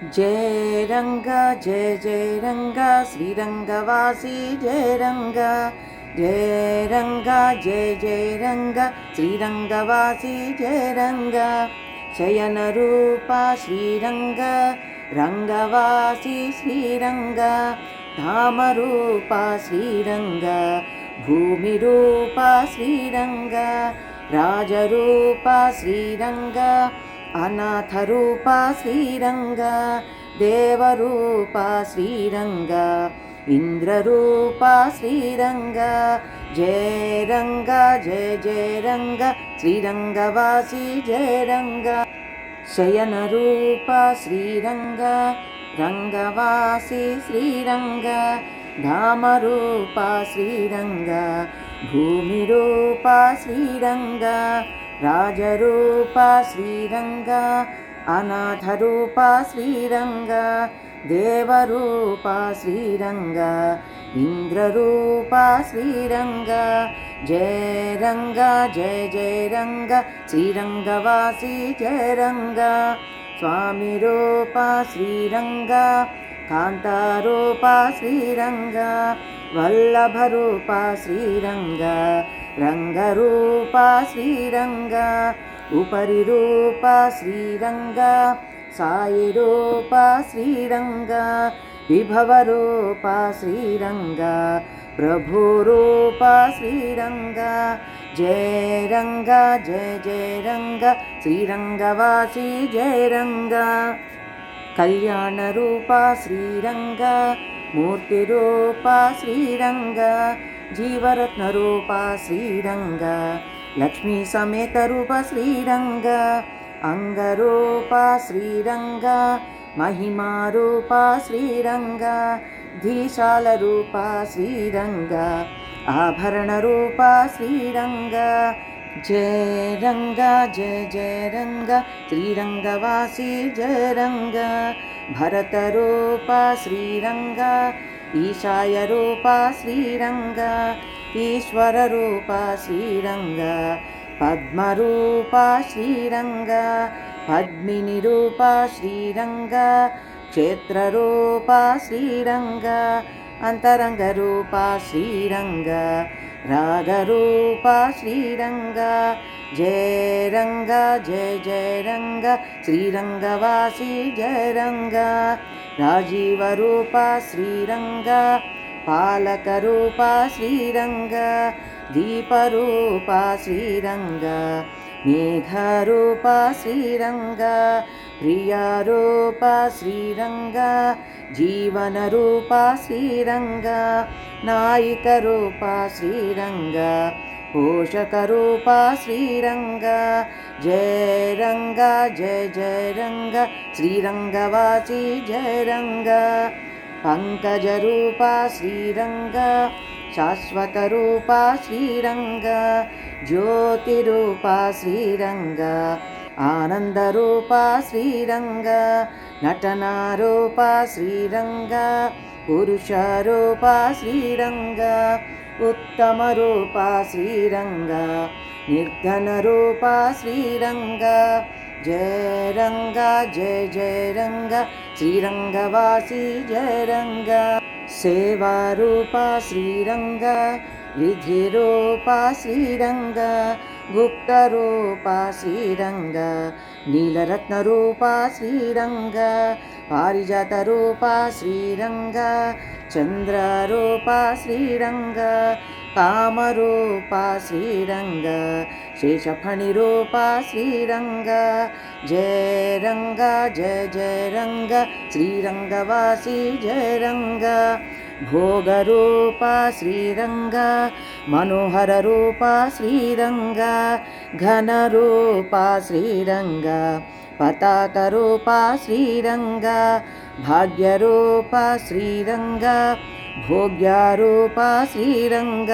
జయ రంగ జయ జయ రంగ శ్రీరంగవాసి జయ రంగ జయ రంగ జయ జయ రంగ శ్రీరంగవాసి జయ రంగ శయన రూప శ్రీరంగ రంగవాసి శ్రీరంగ ధామరూప శ్రీరంగ భూమి రూప శ్రీరంగ రాజరూప శ్రీరంగ అనాథరూప శ్రీరంగ దేవరూప శ్రీరంగ ఇంద్రరూప శ్రీరంగ జయ రంగ జయ జయ రంగ శ్రీరంగవాసి జయ రంగ శయన రూప శ్రీరంగ రంగవాసి శ్రీరంగ ధామరూప శ్రీరంగ భూమి రూప శ్రీరంగ రాజరూప శ్రీరంగ అనాథరూప శ్రీరంగ దేవరూప శ్రీరంగ ఇంద్రరూప శ్రీరంగ. జయ రంగ జయ జయ రంగ శ్రీరంగవాసి జయ రంగ. స్వామి రూప శ్రీరంగ కాంతారూప శ్రీరంగ వల్లభరూప శ్రీరంగ రంగరూప శ్రీరంగ ఉపరి రూప శ్రీరంగ సాయి రూప శ్రీరంగ విభవ రూప శ్రీరంగ ప్రభు రూప శ్రీరంగ. జయ రంగ జయ జయ రంగ శ్రీరంగవాసి జయ రంగ. కళ్యాణ రూప శ్రీరంగ మూర్తి రూప శ్రీరంగ జీవరత్న రూప శ్రీరంగ లక్ష్మీ సమేత రూప శ్రీరంగ అంగరూప శ్రీరంగ మహిమా రూప శ్రీరంగ ధీశాల రూప శ్రీరంగ ఆభరణ రూప శ్రీరంగ జయ రంగ జయ జయ రంగ శ్రీరంగవాసి జయ రంగ భరత రూప శ్రీరంగ ఈశాయ రూప శ్రీరంగ ఈశ్వర రూప శ్రీరంగ పద్మరూప శ్రీరంగ పద్మిని రూప శ్రీరంగ క్షేత్రరూప శ్రీరంగ అంతరంగ రూప శ్రీరంగ రాగరూప శ్రీరంగ జయ రంగ జయ జయ రంగ శ్రీరంగవాసి జయ రంగ రాజీవ రూప శ్రీరంగ ప్రియారూప శ్రీరంగ జీవన రూప శ్రీరంగ నాయిక రూప శ్రీరంగ పోషక రూప శ్రీరంగ జయ రంగ జయ జయ రంగ శ్రీరంగవాసి జయ రంగ పంకజ రూప శ్రీరంగ జ్యోతిరూప శ్రీరంగ ఆనందరూప శ్రీరంగ నటనారూప శ్రీరంగ పురుషరూప శ్రీరంగ ఉత్తమరూప శ్రీరంగ నిర్ధనరూప శ్రీరంగ. జయ రంగ జయ జయ రంగ శ్రీరంగవాసి జయ రంగ సేవారూప శ్రీరంగ విధిరూప శ్రీరంగ గుప్తరూప శ్రీరంగ నీలరత్నరూప శ్రీరంగ పారిజాతరూప శ్రీరంగ చంద్రరూప శ్రీరంగ కామరూపా శ్రీరంగ శేషఫణిరూప శ్రీరంగ జయ రంగ జయ జయ రంగ శ్రీరంగవాసి జయ రంగ భోగరూప శ్రీరంగ మనోహర రూప శ్రీరంగ ఘనరూప శ్రీరంగ పతాక రూప శ్రీరంగ భాగ్యరూప శ్రీరంగ భోగ్యారూప శ్రీరంగ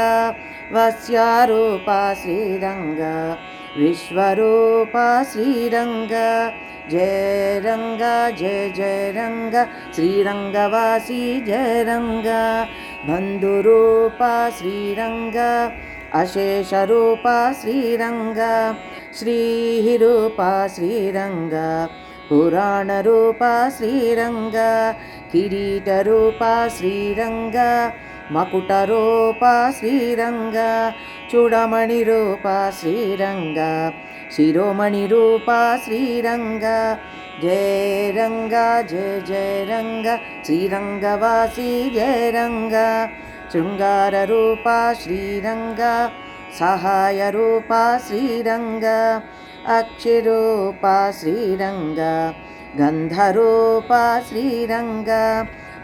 వస్యారూప శ్రీరంగ. విశ్వరూప శ్రీరంగ జయ రంగ జయ జయ రంగ శ్రీరంగవాసి జయ రంగ బంధురూప శ్రీరంగ అశేషరూప శ్రీరంగ శ్రీరూప శ్రీరంగ పురాణరూప శ్రీరంగ కిరీటరూప శ్రీరంగ మకుటరూప శ్రీరంగ చూడమణి రూప శ్రీరంగ శిరోమణి రూప శ్రీరంగ. జయ రంగ జయ జయ రంగ శ్రీరంగవాసి జయ రంగ. శృంగార రూప శ్రీరంగ సహాయ రూప శ్రీరంగ అక్షిరూప శ్రీరంగ గంధరూప శ్రీరంగ.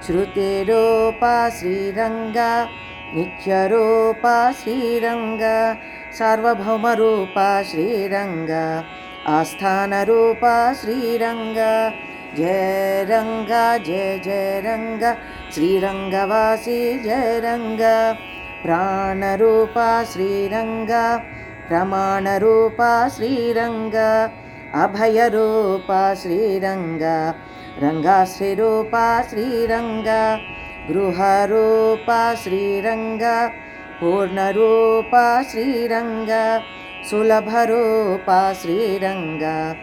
శృతిరూప శ్రీరంగ నిత్యరూప శ్రీరంగ సార్వభౌమరూప శ్రీరంగ ఆస్థానరూప శ్రీరంగ. జయరంగ జయ జయరంగ శ్రీరంగవాసి జయరంగ. ప్రాణరూప శ్రీరంగ ప్రమాణరూప శ్రీరంగ అభయరూప శ్రీరంగ. రంగాశ్రీరూప శ్రీరంగ గృహరూప శ్రీరంగ పూర్ణరూప శ్రీరంగ సులభరూప శ్రీరంగ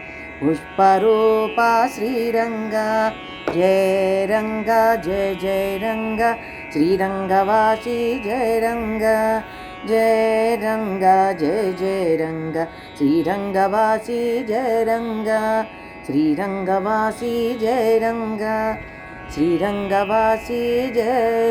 పుష్పరూప శ్రీరంగ. జయ రంగ జయ జయ రంగ శ్రీరంగవాసి జయ రంగ. జయ రంగ జయ జయ రంగ శ్రీరంగవాసి జయ రంగ. శ్రీరంగవాసి జయరంగ శ్రీరంగవాసి జయ